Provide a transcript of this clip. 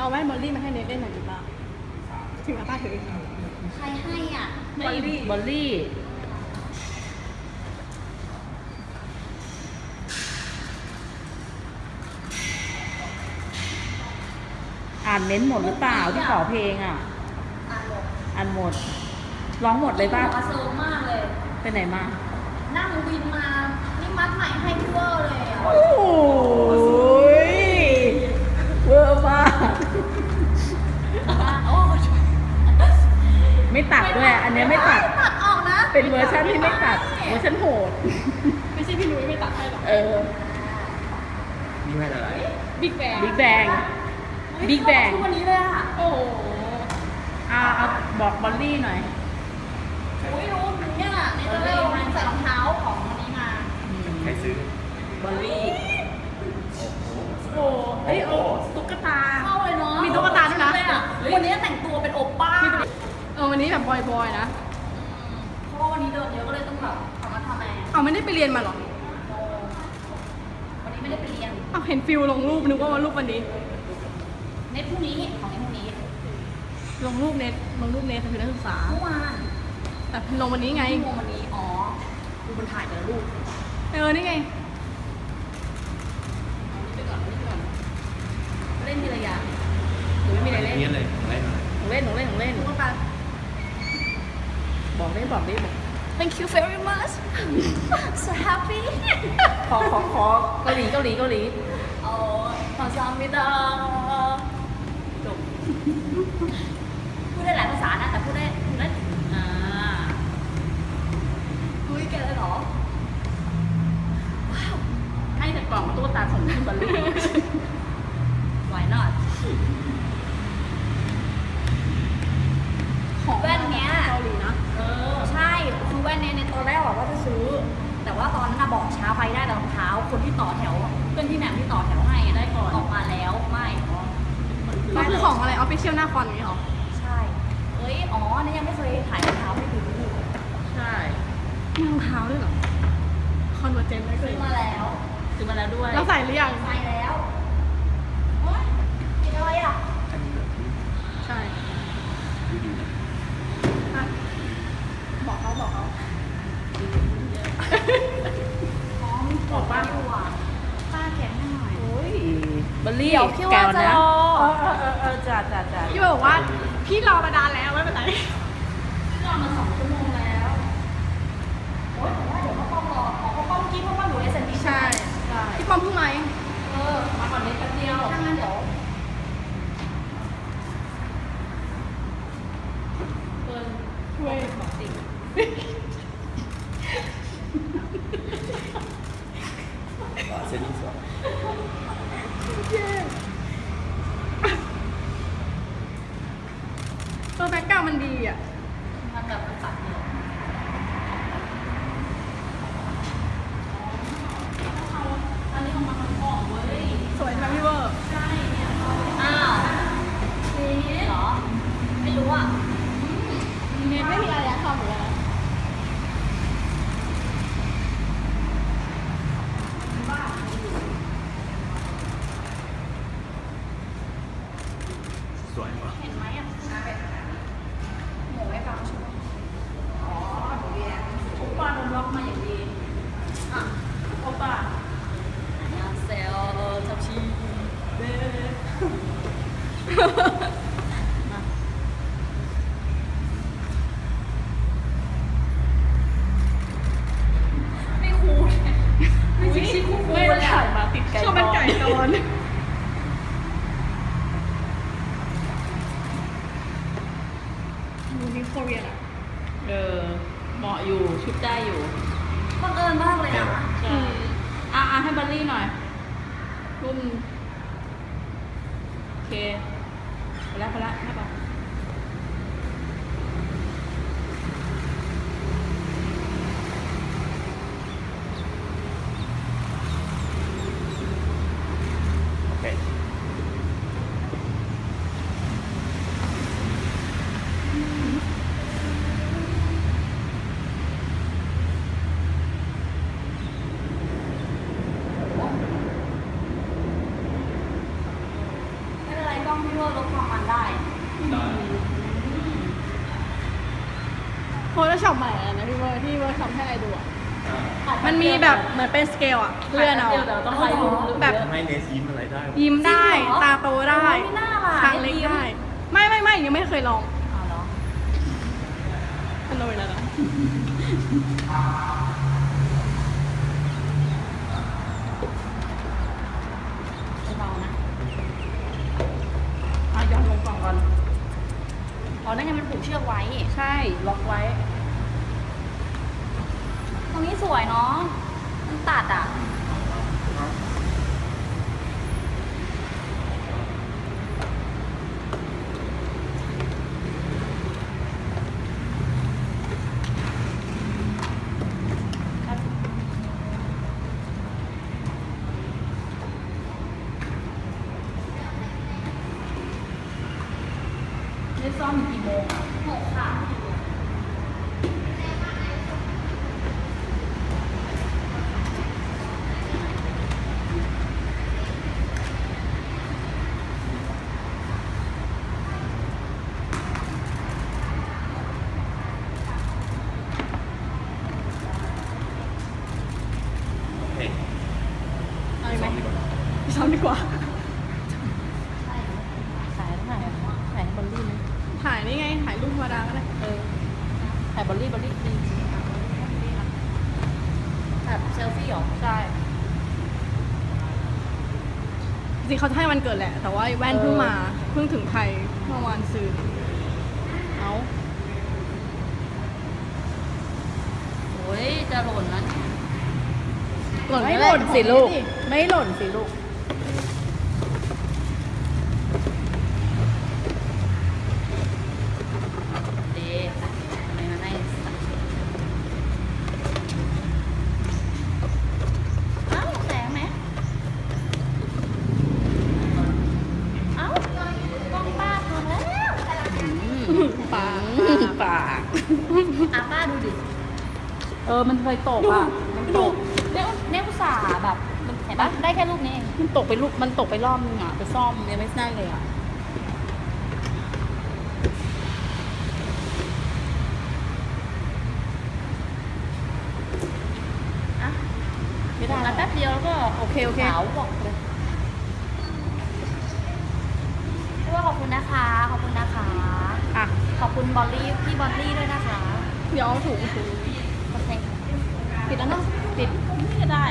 เอาแว่นบอลลี่มาให้เนทเล่นหน่อยดีป่ะถึงอาป้าถือใครให้อะ บอลลี่บอลลี่ อ่านเม้นต์หมดหรือเปล่าที่ขอเพลงอะ อ่านหมดอ่านหมด ร้องหมดเลยป่ะ หัวเซิร์ฟมากเลย ไปไหนมา นั่งวินมา นี่มัดใหม่ให้พี่เวอร์เลยอะ โอ้ยเวอร์มาก โอ้ ไม่ตัดด้วย อันเนี้ยไม่ตัด ตัดออกนะเป็นเวอร์ชันที่ไม่ตัด เวอร์ชันโหด ไม่ใช่พี่นุ้ยไม่ตัดให้หรอกเออ นี่ไม่อะไร บิ๊กแบงบิ๊กแบงบิ๊กแบงทุกวันนี้เลยอะ โอ้โหเอาเอาบอกบอลลี่หน่อยอุ้ยรู้เนี่ยในตอนแรกเราใส่รองเท้าของวันนี้มา ใครซื้อบอลลี่ โอ้เอ้ยโอ้ตุ๊กตา เข้าเลยเนาะมีตุ๊กตาด้วยนะเลยอะวันนี้แต่งตัวเป็นโอป้าเออวั นนี้แบบบอยๆนะ เพราะว่าวันนี้เดินเยอะก็เลยต้องแบบทำมาทำแมเอาไม่ได้ไปเรียนมาเหรอวันนี้ไม่ได้ไปเรียน เอาเห็นฟิลลงรูปนึกว่าวันรูปวันนี้ ในพรุ่งนี้ของในพรุ่งนี้ลงรูปเน็ตลงรูปเน็ตคือนักศึกษา เมื่อวานแต่ลงวันนี้ไงไอ้งงวันนี้ อ๋อดูมันถ่ายแต่ละรูป เออ นี่ไงไปก่อนไปก่อน เล่นทีละอย่างหนูไม่มีอะไรเล่นเนี้ยเลยของเล่นอะไรหนูเล่นหนูเล่นหนูเล่นตุ๊กตา บอกได้บอกได้บอก Thank you very much so happy ขอขอขอเกาหลีเกาหลีเกาหลีโอ้ขอซามิดาจบพูดได้หลายภาษานะแต่พูดได้พูดได้อ่าคุยกันเลยเหรอว้าวให้แต่กล่องตุ๊กตาของพี่บอลลี่ why not ของ แว่นเนี้ย เกาหลีนะ เออ ใช่คือแว่นเนี่ยในตอนแรกบอกว่าจะซื้อ แต่ว่าตอนนั้นน่ะบอกช้าไปได้แต่รองเท้า คนที่ต่อแถวเพื่อนที่แหนมที่ต่อแถวให้อะได้ก่อนออกมาแล้วไม่อ๋อ มันคือของอะ ไรออฟฟิเชียลหน้าคอนอย่างนี้หรอ ใช่เอ้ย อ๋อเนี่ยยังไม่เคยถ่ายรองเท้าให้ดูใช่มีรองเท้าด้วยเหรอ คอนเวอร์เจนไม่เคซื้ยอมาแล้ว ซื้อมาแล้วด้วย แล้วใส่หรือยัง ใส่แล้วโอ๊ยกินอะไรอะ อันนี้แบบที่ใช่ดูดีนะอะบอกเขาบอกเขาอ๋อมีปวดบ้างอยู่อะป้าแกะให้หน่อยโอ้ยบอลลี่เดี๋ยวพี่ว่าแก้วจะนะรอ เออเออเออเออจ้าจ้าจ้าพี่บอกว่าพี่รอมานานแล้วไม่เป็นไรรอมาสองชั่วโมงแล้วโอ๊ยแต่ว่าเดี๋ยวพ่อป้อมรอขอพ่อป้อมกินพ่อป้อมอยู่เอสเอ็นดีใช่ใช่พี่ปอมเพิ่งมาเองเออมาก่อนนิดแป๊บเดียวถ้างั้นเดี๋ยวเปิดช่วยบอกสิอ่าเซนนี่สวย เออแบ็กกราวด์มันดีอะ มันแบบมันตัดเนี่ยอันนี้ของมันมันกล่องเว้ย สวยใช่ไหมพี่เวอร์ ใช่เนี่ยอ้าวนี่เหรอ ไม่รู้อะ เน็ตไม่มีอะไรแล้วค่ะหมดแล้ว สวยว่ะ เห็นไหมอะหมูไม่ฟังใช่ไหมอ๋อหนูเรียนโอป้าโดนล็อกมาอย่างดี อะโอป้าอันยองเซลทับชีเบ้ ไม่คูลไม่ใช่ชิคูลไม่เลยถ่าอะยมาติดไก่ชอบเป็นไก่ตอนมูนิโคเรียนอะเออเหมาะอยู่ชุดได้อยู่ บังเอิญมากเลยอะใช่อะอะให้บอลลี่หน่อยรุ่นโอเค ไปแล้วไปแล้วไม่ปะ โอเค ไม่เป็นไรกล้องพี่ พื่อลดความมันได้ ได้ โฟโต้ช็อปใหม่อะนะพี่เวอร์ที่เวอร์ช็อปให้อะไรดูอะอ่ามันมีแบบเหมือนเป็นสเกลอะเลื่อนเอาเดี๋ยวเราต้องไปดูแบบ ไม่เนสยิ้มอะไรได้วะยิ้มได้ จริงเหรอตาโตได้ไม่น่าล่ะคางเล็กยิ้มได้ไม่ไม่ไม่ยังไม่เคยลองอ๋อเหรอเป็นโนยแล้วนะเบาๆนะ อะยอมลงกล่องก่อน อ๋อ นั่นไงมันผูกเชือกไว้ ใช่ ล็อกไว้ ตรงนี้สวยเนาะ มันตัดอะ นี่ซ่อมกี่โมงอะ หกค่ะ โอเค เอาอีกไหม ซ้อมดีกว่า ไปซ้อมดีกว่า ถ่ายถ่ายถ่ายให้บอลลี่ไหม ถ่ายนี่ไง ถ่ายรูปธรรมดาก็ได้ เออ ถ่ายบอลลี่บอลลี่ดีแบบเซลฟี่เหรอใช่จริงเขาจะให้วันเกิดแหละ แต่ว่าแว่นเพิ่งมา เพิ่งถึงไทยเมื่อวานซื้อเอาโอ้ยจะหล่นแล้วเนี่ยหล่นไม่ก็หได้ล่นสิลูกของนี่ไม่หล่นสิลูก เดฟไม่มาให้สักเอ้าแสงไหมเอ้ากล้องป้าพอแล้ว ปาก ปาก อะป้าดูดิ เออมันเคยตกอะ มันตกเนี่ยเนี่ยอุตส่าห์แบบมันเห็นปะได้แค่รูปนี้เองมันตกไปลูกมันตกไปรอบนึงอะไปซ่อมยังไม่ได้เลยอะอะไม่ได้แล้วแป๊บเดียวแล้วก็โอเคโอเคขาวบอกเลยพี่ว่าขอบคุณนะคะ ขอบคุณนะคะ อะ ขอบคุณบอลลี่พี่บอลลี่ด้วยนะคะ เดี๋ยวเอาถุงถุงโอเค ปิดแล้วเนาะปิดไม่ได้